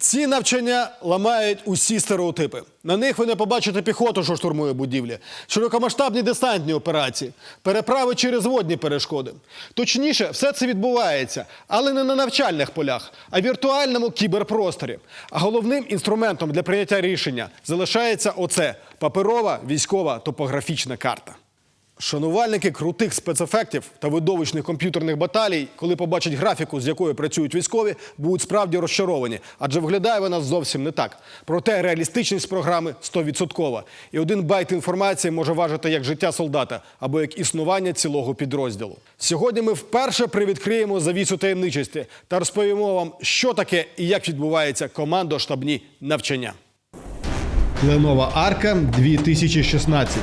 Ці навчання ламають усі стереотипи. На них ви не побачите піхоту, що штурмує будівлі, широкомасштабні десантні операції, переправи через водні перешкоди. Точніше, все це відбувається, але не на навчальних полях, а в віртуальному кіберпросторі. А головним інструментом для прийняття рішення залишається оце паперова військова топографічна карта. Шанувальники крутих спецефектів та видовищних комп'ютерних баталій, коли побачать графіку, з якою працюють військові, будуть справді розчаровані, адже виглядає вона зовсім не так. Проте реалістичність програми 100%. І один байт інформації може важити як життя солдата або як існування цілого підрозділу. Сьогодні ми вперше привідкриємо завісу таємничості та розповімо вам, що таке і як відбувається командо-штабні навчання. Кленова арка 2016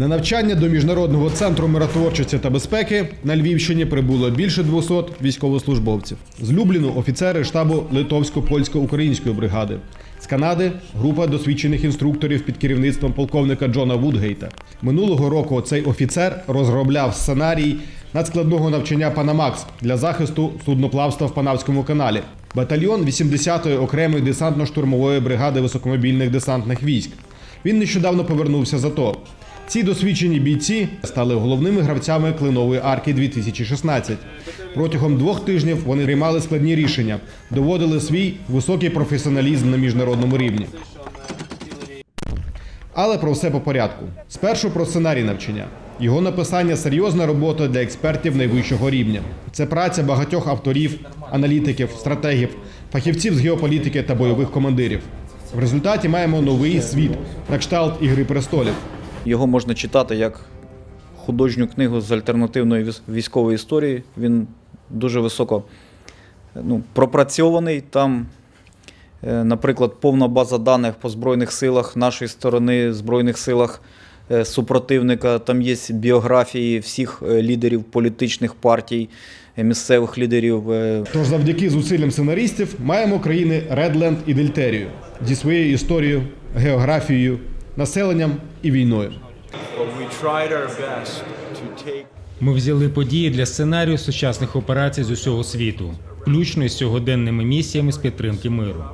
на навчання до міжнародного центру миротворчості та безпеки на Львівщині прибуло більше 200 військовослужбовців. З Любліну офіцери штабу литовсько-польсько-української бригади. З Канади група досвідчених інструкторів під керівництвом полковника Джона Вудгейта. Минулого року цей офіцер розробляв сценарій надскладного навчання Панамакс для захисту судноплавства в Панамському каналі. Батальйон 80-ї окремої десантно-штурмової бригади високомобільних десантних військ. Він нещодавно повернувся з АТО. Ці досвідчені бійці стали головними гравцями Клинової арки 2016. Протягом двох тижнів вони приймали складні рішення, доводили свій високий професіоналізм на міжнародному рівні. Але про все по порядку. Спершу про сценарій навчання. Його написання серйозна робота для експертів найвищого рівня. Це праця багатьох авторів, аналітиків, стратегів, фахівців з геополітики та бойових командирів. В результаті маємо новий світ на кшталт Ігри престолів. Його можна читати як художню книгу з альтернативної військової історії. Він дуже високо ну, пропрацьований. Там, е, наприклад, повна база даних по Збройних силах нашої сторони, Збройних силах е, супротивника. Там є біографії всіх е, лідерів політичних партій, місцевих лідерів. Тож завдяки зусиллям сценаристів маємо країни Редленд і Дельтерію зі своєю історією, географією, населенням і війною. Ми взяли події для сценарію сучасних операцій з усього світу, включно із сьогоденними місіями з підтримки миру.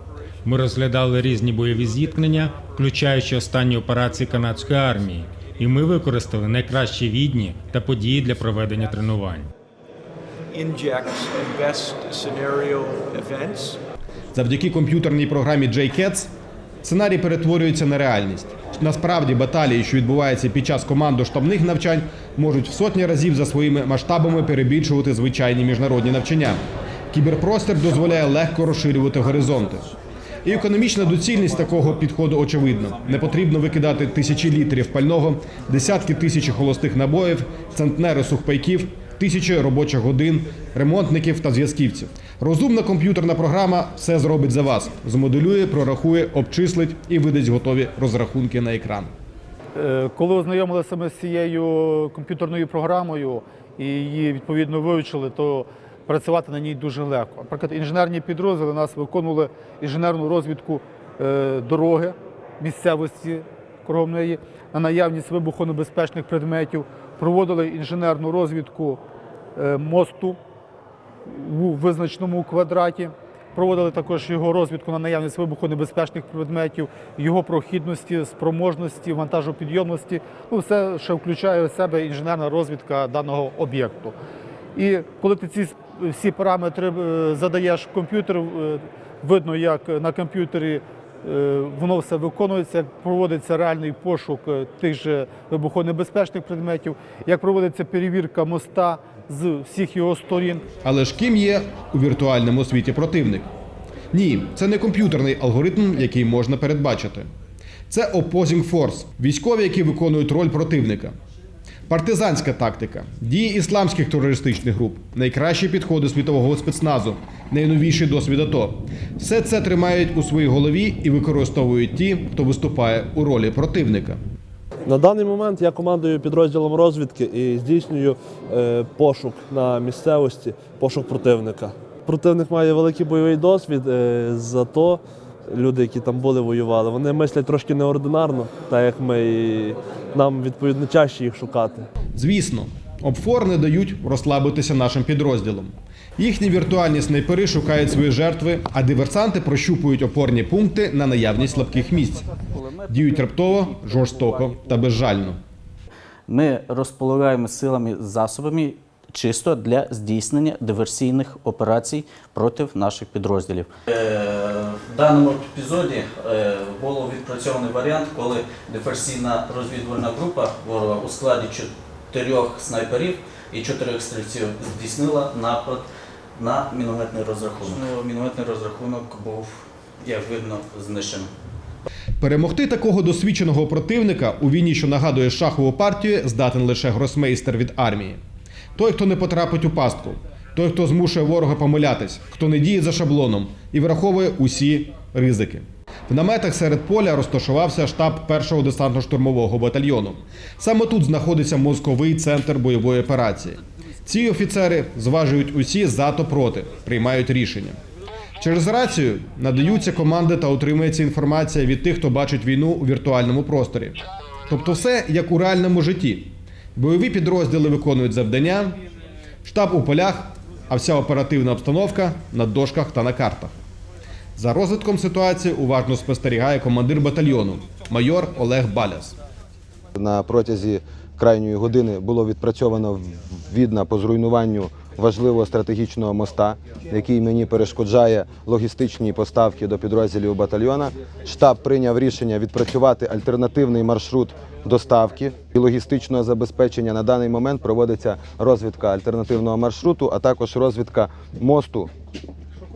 Ми розглядали різні бойові зіткнення, включаючи останні операції канадської армії, і ми використали найкращі відні та події для проведення тренувань. Завдяки комп'ютерній програмі JCATS сценарій перетворюється на реальність. Насправді баталії, що відбуваються під час командо-штабних навчань, можуть в сотні разів за своїми масштабами перебільшувати звичайні міжнародні навчання. Кіберпростір дозволяє легко розширювати горизонти. І економічна доцільність такого підходу очевидна. Не потрібно викидати тисячі літрів пального, десятки тисяч холостих набоїв, центнери сухпайків, тисячі робочих годин, ремонтників та зв'язківців. Розумна комп'ютерна програма все зробить за вас, змоделює, прорахує, обчислить і видасть готові розрахунки на екран. Е, Коли ознайомилися ми з цією комп'ютерною програмою і її відповідно вивчили, то працювати на ній дуже легко. Наприклад, інженерні підрозділи нас виконували інженерну розвідку е, дороги, місцевості кругом неї, на наявність вибухонебезпечних предметів, проводили інженерну розвідку е, мосту у визначеному квадраті. Проводили також його розвідку на наявність вибухонебезпечних предметів, його прохідності, спроможності, вантажопідйомності. Ну, все, що включає в себе інженерна розвідка даного об'єкту. І коли ти ці всі параметри е, задаєш в комп'ютер, е, видно, як на комп'ютері воно все виконується, як проводиться реальний пошук е, тих же вибухонебезпечних предметів, як проводиться перевірка моста з всіх його сторін. Але ж ким є у віртуальному світі противник? Ні, це не комп'ютерний алгоритм, який можна передбачити. Це opposing force – військові, які виконують роль противника. Партизанська тактика, дії ісламських терористичних груп, найкращі підходи світового спецназу, найновіший досвід АТО. Все це тримають у своїй голові і використовують ті, хто виступає у ролі противника. На даний момент я командую підрозділом розвідки і здійснюю е, пошук на місцевості, пошук противника. Противник має великий бойовий досвід, е, зато люди, які там були, воювали, вони мислять трошки неординарно, так як ми і нам відповідно чаще їх шукати. Звісно, Обфор не дають розслабитися нашим підрозділам. Їхні віртуальні снайпери шукають свої жертви, а диверсанти прощупують опорні пункти на наявність слабких місць. Діють раптово, жорстоко та безжально. Ми розполагаємо силами засобами чисто для здійснення диверсійних операцій проти наших підрозділів. Е, В даному епізоді е, було відпрацьований варіант, коли диверсійна розвідувальна група ворога у складі чотирьох снайперів і чотирьох стрільців здійснила напад на мінометний розрахунок. Ну, Мінометний розрахунок був, як видно, знищений. Перемогти такого досвідченого противника у війні, що нагадує шахову партію, здатен лише гросмейстер від армії. Той, хто не потрапить у пастку, той, хто змушує ворога помилятись, хто не діє за шаблоном і враховує усі ризики. В наметах серед поля розташувався штаб першого десантно-штурмового батальйону. Саме тут знаходиться мозковий центр бойової операції. Ці офіцери зважують усі за та проти, приймають рішення. Через рацію надаються команди та отримується інформація від тих, хто бачить війну у віртуальному просторі. Тобто все як у реальному житті. Бойові підрозділи виконують завдання, штаб у полях, а вся оперативна обстановка на дошках та на картах. За розвитком ситуації уважно спостерігає командир батальйону майор Олег Баляс. На протязі крайньої години було відпрацьовано відна по зруйнуванню важливого стратегічного моста, який мені перешкоджає логістичні поставки до підрозділів батальйона. Штаб прийняв рішення відпрацювати альтернативний маршрут доставки і логістичного забезпечення. На даний момент проводиться розвідка альтернативного маршруту, а також розвідка мосту,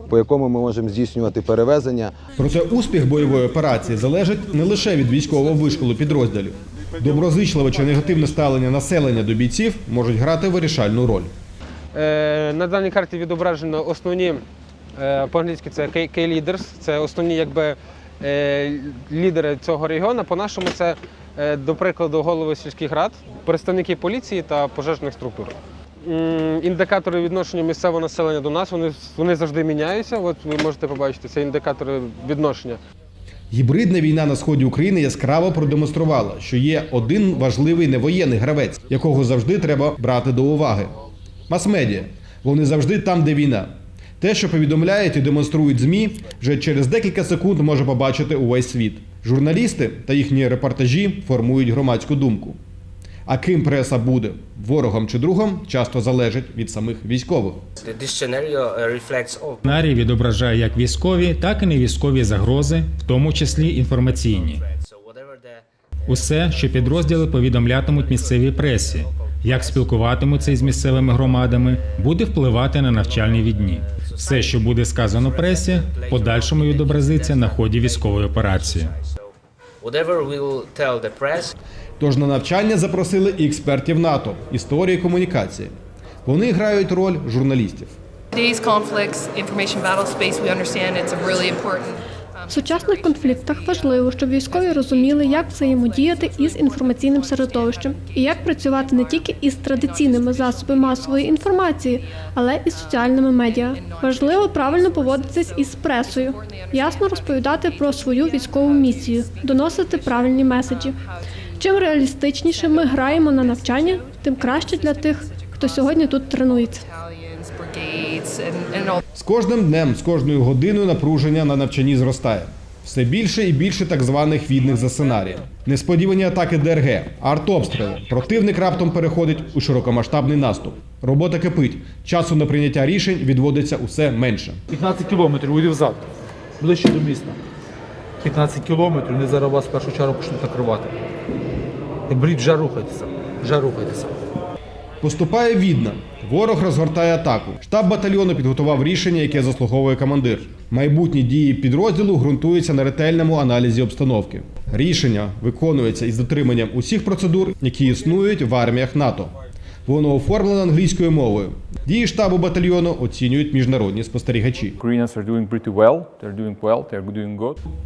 по якому ми можемо здійснювати перевезення. Проте успіх бойової операції залежить не лише від військового вишколу підрозділів. Доброзичливе чи негативне ставлення населення до бійців можуть грати вирішальну роль. Е, На даній карті відображено основні е, по-англійськи це key leaders, це основні якби, е, лідери цього регіону. По-нашому це, до прикладу, голови сільських рад, представники поліції та пожежних структур. Індикатори відношення місцевого населення до нас вони, вони завжди міняються. От ви можете побачити, це індикатори відношення. Гібридна війна на сході України яскраво продемонструвала, що є один важливий невоєнний гравець, якого завжди треба брати до уваги. Мас-медіа. Вони завжди там, де війна. Те, що повідомляють і демонструють ЗМІ, вже через декілька секунд може побачити увесь світ. Журналісти та їхні репортажі формують громадську думку. А ким преса буде ворогом чи другом, часто залежить від самих військових. Uh, Сценарій відображає як військові, так і невійськові загрози, в тому числі інформаційні. Усе, що підрозділи повідомлятимуть місцевій пресі, як спілкуватимуться із місцевими громадами, буде впливати на навчальні відні. Все, що буде сказано пресі, в подальшому відобразиться на ході військової операції. Тож на навчання запросили і експертів НАТО, історії комунікації. Вони грають роль журналістів. В сучасних конфліктах важливо, щоб військові розуміли, як взаємодіяти із інформаційним середовищем і як працювати не тільки із традиційними засобами масової інформації, але і соціальними медіа. Важливо правильно поводитись із пресою, ясно розповідати про свою військову місію, доносити правильні меседжі. Чим реалістичніше ми граємо на навчання, тим краще для тих, хто сьогодні тут тренується. З кожним днем, з кожною годиною напруження на навчанні зростає. Все більше і більше так званих відних за сценарієм. Несподівані атаки ДРГ, артобстріли. Противник раптом переходить у широкомасштабний наступ. Робота кипить. Часу на прийняття рішень відводиться усе менше. 15 кілометрів уйди взад, ближче до міста. 15 кілометрів, вони зараз вас в першу чергу почнуть накривати. Беріть, вже рухайтеся, вже рухайтеся. Поступає відна. Ворог розгортає атаку. Штаб батальйону підготував рішення, яке заслуговує командир. Майбутні дії підрозділу ґрунтуються на ретельному аналізі обстановки. Рішення виконується із дотриманням усіх процедур, які існують в арміях НАТО. Воно оформлено англійською мовою. Дії штабу батальйону оцінюють міжнародні спостерігачі.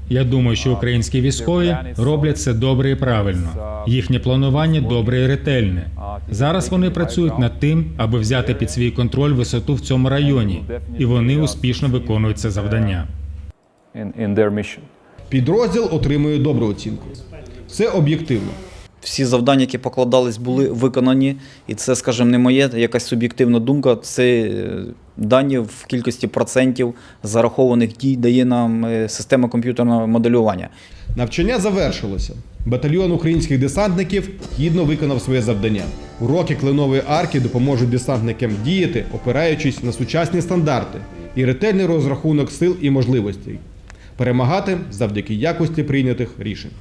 Я думаю, що українські військові роблять це добре і правильно. Їхнє планування добре і ретельне. Зараз вони працюють над тим, аби взяти під свій контроль висоту в цьому районі, і вони успішно виконують це завдання. Підрозділ отримує добру оцінку. Це об'єктивно. Всі завдання, які покладались, були виконані. І це, скажімо, не моє якась суб'єктивна думка. Це е, дані в кількості процентів зарахованих дій дає нам е, система комп'ютерного моделювання. Навчання завершилося. Батальйон українських десантників гідно виконав своє завдання. Уроки кленової арки допоможуть десантникам діяти, опираючись на сучасні стандарти і ретельний розрахунок сил і можливостей. Перемагати завдяки якості прийнятих рішень.